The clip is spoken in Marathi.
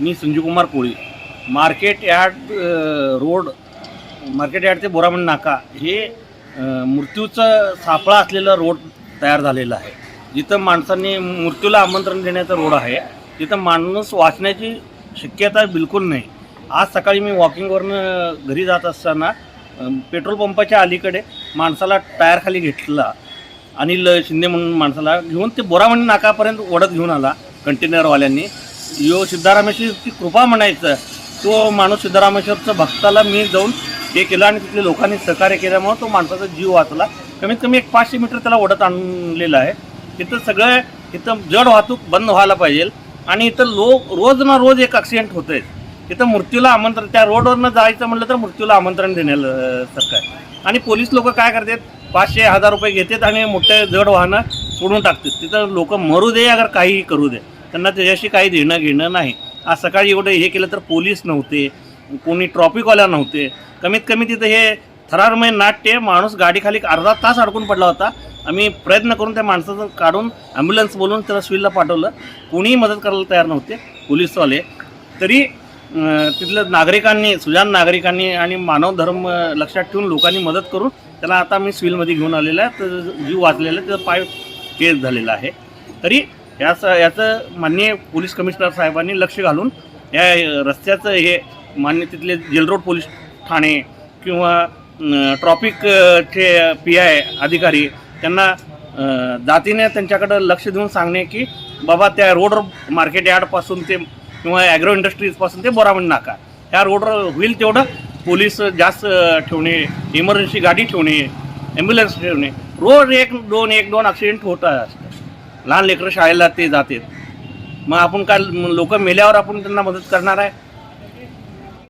मी Sanjeevkumar Koli. Market yard road market yard ते बोरामण नाका हे मृत्यूचं सापळा असलेलं रोड तयार झालेलं आहे. जिथं माणसांनी मृत्यूला आमंत्रण देण्याचा रोड आहे तिथं माणूस वाचण्याची शक्यता बिलकुल नाही. आज सकाळी मी वॉकिंगवरनं घरी जात असताना पेट्रोल पंपाच्या अलीकडे माणसाला टायरखाली घेतला अनिल शिंदे म्हणून माणसाला घेऊन ते बोरामणी नाकापर्यंत ओढत घेऊन आला कंटेनरवाल्यांनी. यो सिद्धरामेश्वरची कृपा म्हणायचं तो माणूस सिद्धरामेश्वरचं भक्ताला मी जाऊन हे केलं आणि तिथल्या लोकांनी सहकार्य केल्यामुळं तो माणसाचा जीव वाचला. कमीत कमी एक पाचशे मीटर त्याला ओढत आणलेलं आहे. तिथं सगळं इथं जड वाहतूक बंद व्हायला पाहिजे आणि इथं लोक रोज ना रोज एक ॲक्सिडेंट होत आहे तिथं मृत्यूला आमंत्रण त्या रोडवरनं जायचं म्हटलं तर मृत्यूला आमंत्रण देण्यासारखं आहे. आणि पोलीस लोक काय करतात? पाचशे हजार रुपये घेतात आणि मोठे जड वाहनं सोडून टाकतात. तिथं लोक मरू दे अगर काहीही करू दे. त्यांना त्याच्याशी काही देणं घेणं नाही. आज सकाळी एवढं हे केलं तर पोलीस नव्हते कोणी ट्रॉफिकवाल्या नव्हते. कमीत कमी तिथं हे थरारमय नाट्य माणूस गाडीखाली अर्धा तास अडकून पडला होता. आम्ही प्रयत्न करून त्या माणसाचं काढून ॲम्ब्युलन्स बोलून त्याला सिव्हिलला पाठवलं. कोणीही मदत करायला तयार नव्हते पोलीसवाले. तरी तिथलं तिथल्या नागरिकांनी सुजान नागरिकांनी आणि मानव धर्म लक्षात ठेवून लोकांनी मदत करून त्याला आता मी सिव्हिलमध्ये घेऊन आलेला आहे. तर जीव वाचलेला आहे त्याचा पाय केस झालेला आहे. तरी याचं याचं माननीय पोलीस कमिशनर साहेबांनी लक्ष घालून या रस्त्याचं हे मान्य तिथले जेलरोड पोलीस ठाणे किंवा ट्रॉफिकचे पी आय अधिकारी त्यांना जातीने त्यांच्याकडं लक्ष देऊन सांगणे की बाबा त्या रोड मार्केट यार्डपासून ते किंवा ॲग्रो इंडस्ट्रीजपासून ते बोरावण नाका. ह्या रोडवर होईल तेवढं पोलीस जास्त ठेवणे इमर्जन्सी गाडी ठेवणे ॲम्ब्युलन्स ठेवणे. रोज एक दोन एक दोन ॲक्सिडेंट होत असतात. लहान लेकरं शाळेला ते जातात. मग आपण काय लोक मेल्यावर आपण त्यांना मदत करणार आहे?